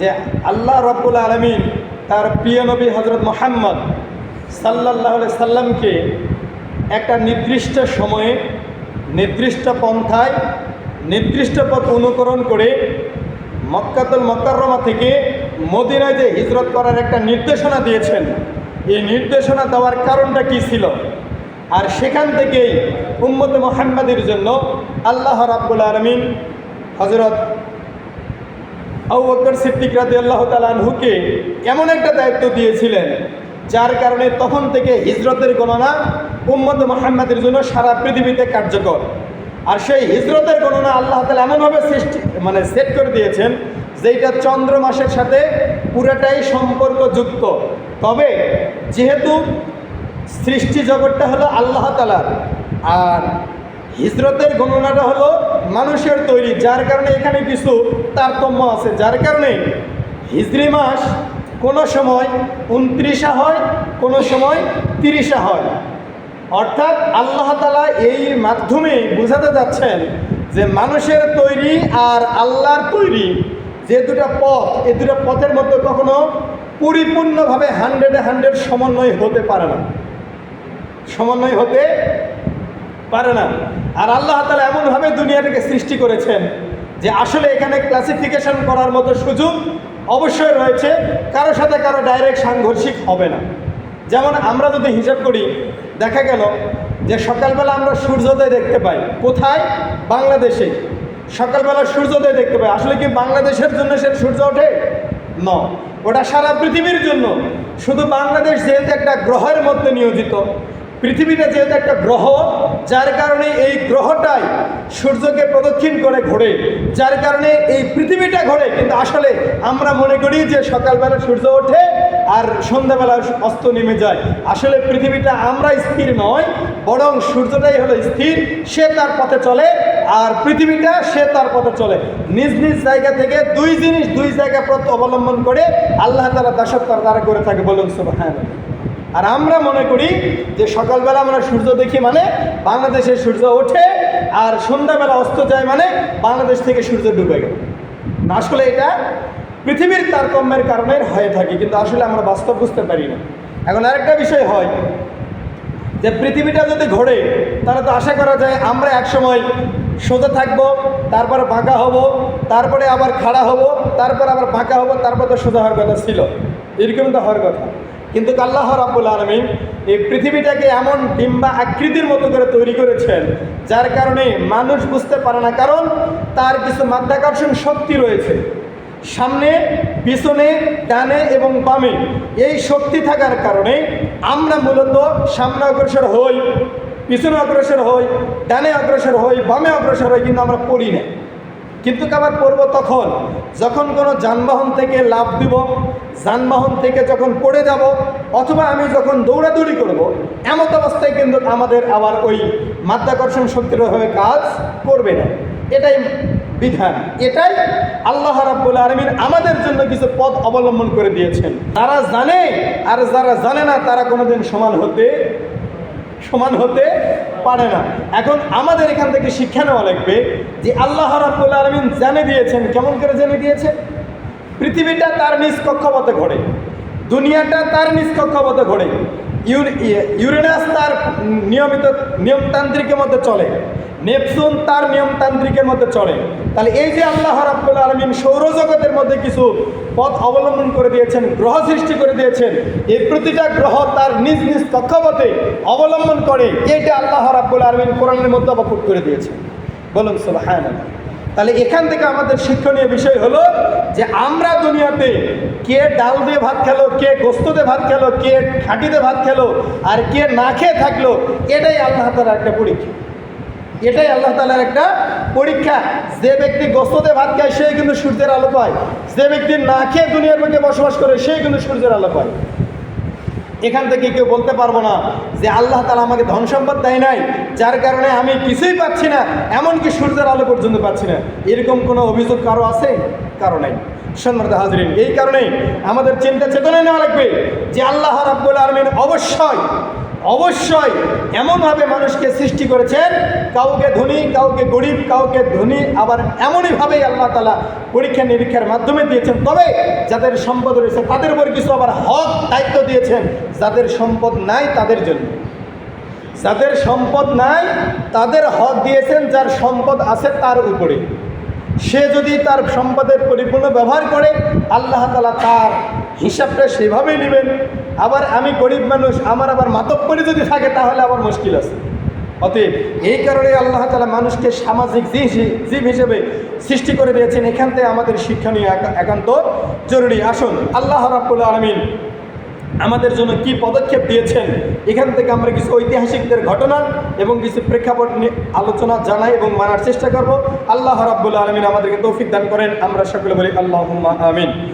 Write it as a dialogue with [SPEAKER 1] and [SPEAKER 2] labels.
[SPEAKER 1] যে আল্লাহ রব্বুল আলমিন তার প্রিয় নবী হজরত মোহাম্মদ সাল্লাহ সাল্লামকে একটা নির্দিষ্ট সময়ে, নির্দিষ্ট পন্থায়, নির্দিষ্ট পথ অনুকরণ করে মক্কাতুল মক্কাররমা থেকে মদিনায় যে হিজরত করার একটা নির্দেশনা দিয়েছেন। এই নির্দেশনা দেওয়ার কারণটা কি ছিল? আর সেখান থেকেই উম্মত মোহাম্মদের জন্য আল্লাহ রাব্বুল আলমিন হজরত আবু বকর সিদ্দিক রাজি আল্লাহ তালহুকে এমন একটা দায়িত্ব দিয়েছিলেন, যার কারণে তখন থেকে হিজরতের গণনা উম্মদ মোহাম্মদের জন্য সারা পৃথিবীতে কার্যকর। আর সেই হিজরতের গণনা আল্লাহ তালা এমনভাবে সৃষ্টি মানে সেট করে দিয়েছেন যেটা চন্দ্র মাসের সাথে পুরোটাই সম্পর্কযুক্ত। তবে যেহেতু সৃষ্টি জগৎটা হলো আল্লাহ তালার আর হিজরতের গণনাটা হলো মানুষের তৈরি, যার কারণে এখানে কিছু তারতম্য আছে, যার কারণে হিজরি মাস কোনো সময় উনত্রিশা হয়, কোনো সময় তিরিশা হয়। অর্থাৎ আল্লাহ তালা এই মাধ্যমে বোঝাতে যাচ্ছেন যে মানুষের তৈরি আর আল্লাহর তৈরি যে দুটো পথ, এই দুটো পথের মধ্যে কখনো পরিপূর্ণভাবে হান্ড্রেডে হান্ড্রেড সমন্বয় হতে পারে না। সমন্বয় হতে পারে না। আর আল্লাহ তালা এমনভাবে দুনিয়াটাকে সৃষ্টি করেছেন যে আসলে এখানে ক্লাসিফিকেশন করার মতো সুযোগ অবশ্যই রয়েছে কারোর সাথে কারও ডাইরেক্ট সাংঘর্ষিক হবে না। যেমন আমরা যদি হিসাব করি, দেখা গেল যে সকালবেলা আমরা সূর্যোদয় দেখতে পাই। কোথায়? বাংলাদেশে। সকালবেলা সূর্যোদয় দেখতে পাই। আসলে কি বাংলাদেশের জন্য সে সূর্য ওঠে? ন। ওটা সারা পৃথিবীর জন্য। শুধু বাংলাদেশ যেহেতু একটা গ্রহের মধ্যে নিয়োজিত পৃথিবীটা যেহেতু একটা গ্রহ, যার কারণে এই গ্রহটাই সূর্যকে প্রদক্ষিণ করে ঘোরে। যার কারণে এই পৃথিবীটা ঘোরে। কিন্তু আসলে আমরা মনে করি যে সকালবেলা সূর্য ওঠে আর সন্ধ্যাবেলা অস্ত নেমে যায়। আসলে পৃথিবীটা আমরা স্থির নয়, বরং সূর্যটাই হলো স্থির, সে তার পথে চলে আর পৃথিবীটা সে তার পথে চলে। নিজ নিজ জায়গা থেকে দুই জিনিস দুই জায়গা পথ অবলম্বন করে আল্লাহ তারা দাসত্ব তারা করে থাকে বলুন হ্যাঁ আর আমরা মনে করি যে সকালবেলা আমরা সূর্য দেখি মানে বাংলাদেশে সূর্য ওঠে আর সন্ধ্যাবেলা অস্ত যায় মানে বাংলাদেশ থেকে সূর্য ডুবে গেল। না, আসলে এটা পৃথিবীর তারতম্যের কারণে হয়ে থাকে, কিন্তু আসলে আমরা বাস্তব বুঝতে পারি না। এখন আরেকটা বিষয় হয় যে পৃথিবীটা যদি ঘোরে, তাহলে তো আশা করা যায় আমরা একসময় সোজা থাকব, তারপরে বাঁকা হব, তারপরে আবার খাড়া হব, তারপর আবার বাঁকা হব, তারপর তো সোজা হওয়ার কথা ছিল। এরকম তো হওয়ার কথা। কিন্তু আল্লাহ রাব্বুল আলমিন এই পৃথিবীটাকে এমন ডিম্বা আকৃতির মতো করে তৈরি করেছেন, যার কারণে মানুষ বুঝতে পারে না, কারণ তার কিছু মাধ্যাকর্ষণ শক্তি রয়েছে। সামনে, পিছনে, ডানে এবং বামে এই শক্তি থাকার কারণে আমরা মূলত সামনে অগ্রসর হই, পিছনে অগ্রসর হই, ডানে অগ্রসর হই, বামে অগ্রসর হই কিন্তু আমরা পড়ি না। কিন্তু আবার পড়ব তখন, যখন কোনো যানবাহন থেকে লাভ দিব, যানবাহন থেকে যখন পড়ে যাব, অথবা আমি যখন দৌড়াদৌড়ি করব, এমত অবস্থায় কিন্তু আমাদের আবার ওই মাধ্যাকর্ষণ শক্তির হয়ে কাজ করবে না। এটাই বিধান। এটাই আল্লাহ রাব্বুল আলমিন আমাদের জন্য কিছু পথ অবলম্বন করে দিয়েছেন। তারা জানে আর যারা জানে না, তারা কোনোদিন সমান হতে সমান হতে পারে না। এখন আমাদের এখান থেকে শিক্ষা নেওয়া লাগবে যে আল্লাহ রাবুল আলমিন জানে দিয়েছেন, কেমন করে জেনে দিয়েছেন পৃথিবীটা তার নিজ কক্ষপথে ঘোরে, দুনিয়াটা তার নিজ কক্ষপথে ঘোরে। ইউরেনাস তার নিয়মিত নিয়মতান্ত্রিকের মধ্যে চলে। নেপসুন তার নিয়মতান্ত্রিকের মধ্যে চলে। তাহলে এই যে আল্লাহ রাব্বুল আলমিন সৌরজগতের মধ্যে কিছু পথ অবলম্বন করে দিয়েছেন, গ্রহ সৃষ্টি করে দিয়েছেন, এই প্রতিটা গ্রহ তার নিজ নিজ কক্ষপথে অবলম্বন করে, এইটা আল্লাহ রাব্বুল আলমিন কোরআনের মধ্যে অবকুট করে দিয়েছে বলুন হ্যাঁ তাহলে এখান থেকে আমাদের শিক্ষণীয় বিষয় হলো যে আমরা দুনিয়াতে কে ডাল দিয়ে ভাত খেলো, কে গোস্ত দিয়ে ভাত খেলো, কে খাঁটিতে ভাত খেলো আর কে না খেয়ে থাকল, এটাই আল্লাহ তালার একটা পরীক্ষা। এটাই আল্লাহ তালার একটা পরীক্ষা। যে ব্যক্তি গোস্ততে ভাত খায়, সে কিন্তু সূর্যের আলো পায়। যে ব্যক্তি না খেয়ে দুনিয়ার মধ্যে বসবাস করে, সে কিন্তু সূর্যের আলো পায়। এখান থেকে কেউ বলতে পারব না যে আল্লাহ তালা আমাকে ধন সম্পদ দেয় নাই, যার কারণে আমি কিছুই পাচ্ছি না, এমনকি সূর্যের আলো পর্যন্ত পাচ্ছি না। এরকম কোনো অভিযোগ কারও আছে? কারও নাই। সম্মানিত হাজরিন, এই কারণে আমাদের চিন্তা চেতনায় নেওয়া লাগবে যে আল্লাহ রাব্বুল আলমিন অবশ্যই অবশ্যই এমনভাবে মানুষকে সৃষ্টি করেছেন, কাউকে ধনী, কাউকে গরিব, কাউকে ধনী, আবার এমনইভাবেই আল্লাহ তালা পরীক্ষা নিরীক্ষার মাধ্যমে দিয়েছেন। তবে যাদের সম্পদ রয়েছে তাদের উপর কিছু আবার হক দায়িত্ব দিয়েছেন, যাদের সম্পদ নাই তাদের জন্য। যাদের সম্পদ নাই তাদের হক দিয়েছেন, যার সম্পদ আছে তার উপরে। সে যদি তার সম্পদের পরিপূর্ণ ব্যবহার করে, আল্লাহ তালা তার হিসাবটা সেভাবেই নেবেন। আবার আমি গরিব মানুষ, আমার আবার মাতব্বরি যদি থাকে, তাহলে আবার মুশকিল আছে। অতএব এই কারণে আল্লাহ তালা মানুষকে সামাজিক জীব হিসেবে সৃষ্টি করে দিয়েছেন। এখান থেকে আমাদের শিক্ষণীয় একা- একান্ত জরুরি। আসুন, আল্লাহ রাব্বুল আলমিন আমাদের জন্য কি পদক্ষেপ দিয়েছেন, এখান থেকে আমরা কিছু ঐতিহাসিকদের ঘটনা এবং কিছু প্রেক্ষাপট নিয়ে আলোচনা জানাই এবং মানার চেষ্টা করব। আল্লাহ রাব্বুল আলমিন আমাদেরকে তৌফিক দান করেন। আমরা সকলে বলি আল্লাহ আমিন।